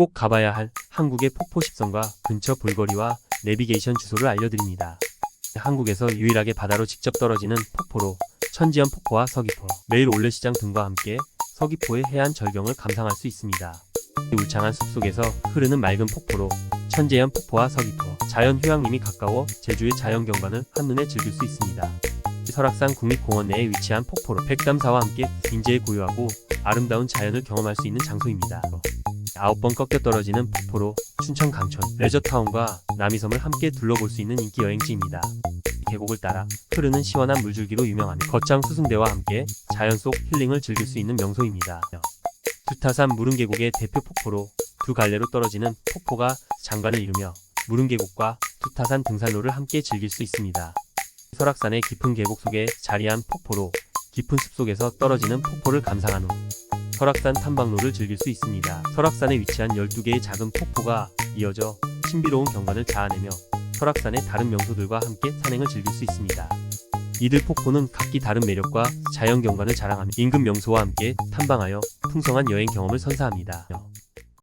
꼭 가봐야 할 한국의 폭포 10선과 근처 볼거리와 내비게이션 주소를 알려드립니다. 한국에서 유일하게 바다로 직접 떨어지는 폭포로 천지연 폭포와 서귀포, 매일 올레시장 등과 함께 서귀포의 해안 절경을 감상할 수 있습니다. 울창한 숲속에서 흐르는 맑은 폭포로 천재연 폭포와 서귀포, 자연 휴양림이 가까워 제주의 자연 경관을 한눈에 즐길 수 있습니다. 설악산 국립공원 내에 위치한 폭포로 백담사와 함께 인제에 고유하고 아름다운 자연을 경험할 수 있는 장소입니다. 아홉 번 꺾여 떨어지는 폭포로 춘천 강촌 레저타운과 남이섬을 함께 둘러볼 수 있는 인기 여행지입니다. 계곡을 따라 흐르는 시원한 물줄기로 유명하며 거창 수승대와 함께 자연 속 힐링을 즐길 수 있는 명소입니다. 두타산 무릉계곡의 대표 폭포로 두 갈래로 떨어지는 폭포가 장관을 이루며 무릉계곡과 두타산 등산로를 함께 즐길 수 있습니다. 설악산의 깊은 계곡 속에 자리한 폭포로 깊은 숲속에서 떨어지는 폭포를 감상한 후 설악산 탐방로를 즐길 수 있습니다. 설악산에 위치한 12개의 작은 폭포가 이어져 신비로운 경관을 자아내며 설악산의 다른 명소들과 함께 산행을 즐길 수 있습니다. 이들 폭포는 각기 다른 매력과 자연 경관을 자랑하며 인근 명소와 함께 탐방하여 풍성한 여행 경험을 선사합니다.